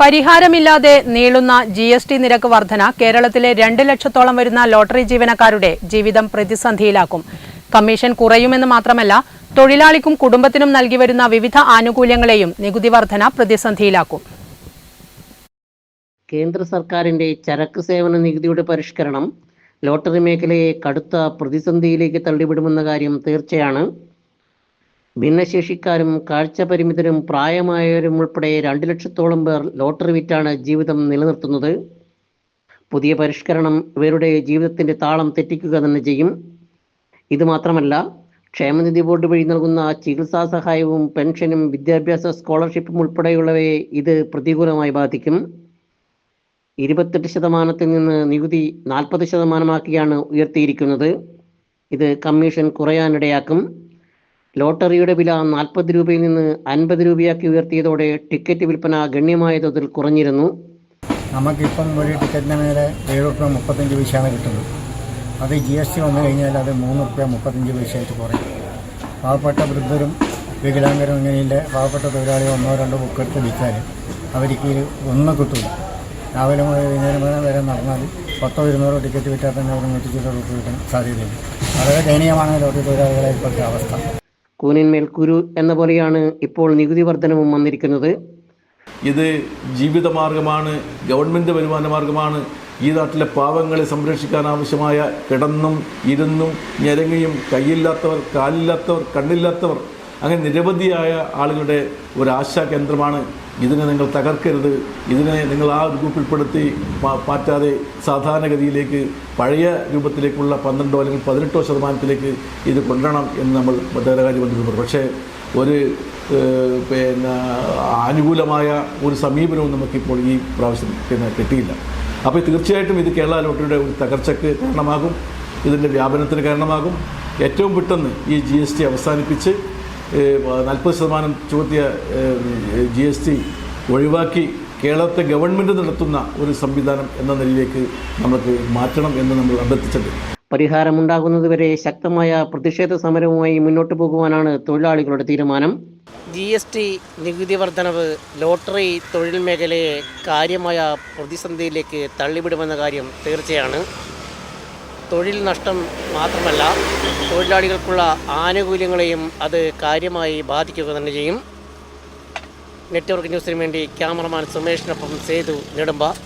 പരിഹാരമില്ലാതെ നീളുന്ന G S T നിരക്ക് വർധന കേരളത്തിലെ രണ്ട് ലക്ഷത്തോളം വരുന്ന ലോട്ടറി ജീവനക്കാരുടെ ജീവിതം പ്രതിസന്ധിയിലാക്കും. കമ്മീഷൻ കുറയുമെന്ന് മാത്രമല്ല തൊഴിലാളിക്കും കുടുംബത്തിനും നൽകി വരുന്ന വിവിധ ആനുകൂല്യങ്ങളെയും നികുതി വർധന പ്രതിസന്ധിയിലാക്കും. കേന്ദ്ര സർക്കാരിന്റെ ചരക്ക് സേവന നികുതിയുടെ പരിഷ്കരണം ലോട്ടറി മേഖലയെ കടുത്ത പ്രതിസന്ധിയിലേക്ക് തള്ളിവിടുമെന്ന കാര്യം തീർച്ചയാണ്. ഭിന്നശേഷിക്കാരും കാഴ്ചപരിമിതരും പ്രായമായവരും ഉൾപ്പെടെ രണ്ട് ലക്ഷത്തോളം പേർ ലോട്ടറി വിറ്റാണ് ജീവിതം നിലനിർത്തുന്നത്. പുതിയ പരിഷ്കരണം ഇവരുടെ ജീവിതത്തിന്റെ താളം തെറ്റിക്കുക തന്നെ ചെയ്യും. ഇത് മാത്രമല്ല ക്ഷേമനിധി ബോർഡ് വഴി നൽകുന്ന ചികിത്സാ സഹായവും പെൻഷനും വിദ്യാഭ്യാസ സ്കോളർഷിപ്പും ഉൾപ്പെടെയുള്ളവയെ ഇത് പ്രതികൂലമായി ബാധിക്കും. ഇരുപത്തെട്ട് ശതമാനത്തിൽ നിന്ന് നികുതി നാൽപ്പത് ശതമാനമാക്കിയാണ് ഉയർത്തിയിരിക്കുന്നത്. ഇത് കമ്മീഷൻ കുറയാനിടയാക്കും. ലോട്ടറിയുടെ വില നാൽപ്പത് രൂപയിൽ നിന്ന് അൻപത് രൂപയാക്കി ഉയർത്തിയതോടെ ടിക്കറ്റ് വിൽപ്പന ഗണ്യമായ തോതിൽ കുറഞ്ഞിരുന്നു. നമുക്കിപ്പം ഒരു ടിക്കറ്റിന് മേലെ ഏഴ് റുപ്യ മുപ്പത്തഞ്ച് പൈസയാണ് കിട്ടുന്നത്. അത് ജി എസ് ടി വന്നു കഴിഞ്ഞാൽ അത് മൂന്ന് റുപ്യ മുപ്പത്തഞ്ച് പൈസയായിട്ട് കുറയും. പാവപ്പെട്ട വൃദ്ധരും വികലാംഗരും ഇങ്ങനെയില്ല? പാവപ്പെട്ട തൊഴിലാളികൾ ഒന്നോ രണ്ടോ ബുക്കെടുത്ത് വിൽക്കാൻ അവർക്ക് ഒന്നും കിട്ടില്ല രാവിലെ മുതൽ വൈകുന്നേരം വരെ വരെ നടന്നാൽ പത്തോ ഇരുന്നൂറോ ടിക്കറ്റ് വിറ്റാൽ തന്നെ അവർ നൂറ്റി ചില്ലറ റുപ്യ കിട്ടാൻ സാധ്യതയുണ്ട് വളരെ ദയനീയമാണ് ലോട്ടറി തൊഴിലാളികളെ ഇപ്പോഴത്തെ അവസ്ഥ. കൂനിന്മേൽ കുരു എന്ന പോലെയാണ് ഇപ്പോൾ നികുതി വർധനവും വന്നിരിക്കുന്നത്. ഇത് ജീവിതമാർഗമാണ് ഗവൺമെന്റ് വരുമാന മാർഗമാണ്. ഈ നാട്ടിലെ പാവങ്ങളെ സംരക്ഷിക്കാൻ ആവശ്യമായ കിടന്നും ഇരുന്നും ഞെരങ്ങിയും കൈയില്ലാത്തവർ കാലില്ലാത്തവർ കണ്ണില്ലാത്തവർ അങ്ങനെ നിരവധിയായ ആളുകളുടെ ഒരു ആശാ കേന്ദ്രമാണ് ഇതിനെ നിങ്ങൾ തകർക്കരുത്. ഇതിനെ നിങ്ങൾ ആ ഒരു ഗ്രൂപ്പിൽപ്പെടുത്തി മാറ്റാതെ സാധാരണഗതിയിലേക്ക് പഴയ രൂപത്തിലേക്കുള്ള പന്ത്രണ്ടോ അല്ലെങ്കിൽ പതിനെട്ടോ ശതമാനത്തിലേക്ക് ഇത് കൊണ്ടുവരണം എന്ന് നമ്മൾ ധനകാര്യമന്ത്രി പറഞ്ഞു. പക്ഷേ ഒരു പിന്നെ അനുകൂലമായ ഒരു സമീപനവും നമുക്കിപ്പോൾ ഈ പ്രാവശ്യം പിന്നെ കിട്ടിയില്ല. അപ്പോൾ തീർച്ചയായിട്ടും ഇത് കേരള ലോട്ടറിയുടെ ഒരു തകർച്ചയ്ക്ക് കാരണമാകും. ഇതിന്റെ വ്യാപനത്തിന് കാരണമാകും. ഏറ്റവും പെട്ടെന്ന് ഈ ജി അവസാനിപ്പിച്ച് നാൽപ്പത് ശതമാനം ചുമത്തിയ ജി എസ് ടി ഒഴിവാക്കി കേരളത്തെ ഗവൺമെന്റ് നടത്തുന്ന ഒരു സംവിധാനം എന്ന നിലയിലേക്ക് നമുക്ക് മാറ്റണം എന്ന് നമ്മൾ അഭ്യർത്ഥിച്ചിട്ടുണ്ട്. പരിഹാരമുണ്ടാകുന്നതുവരെ ശക്തമായ പ്രതിഷേധ സമരവുമായി മുന്നോട്ട് പോകുവാനാണ് തൊഴിലാളികളുടെ തീരുമാനം. ജി എസ് ടി നികുതി വർധനവ് ലോട്ടറി തൊഴിൽ മേഖലയെ കാര്യമായ പ്രതിസന്ധിയിലേക്ക് തള്ളിവിടുമെന്ന കാര്യം തീർച്ചയാണ്. തൊഴിൽ നഷ്ടം മാത്രമല്ല തൊഴിലാളികൾക്കുള്ള ആനുകൂല്യങ്ങളെയും അത് കാര്യമായി ബാധിക്കുക തന്നെ ചെയ്യും. നെറ്റ്വർക്ക് ന്യൂസിന് വേണ്ടി ക്യാമറമാൻ സുമേഷിനൊപ്പം സേതു നെടുമ്പ.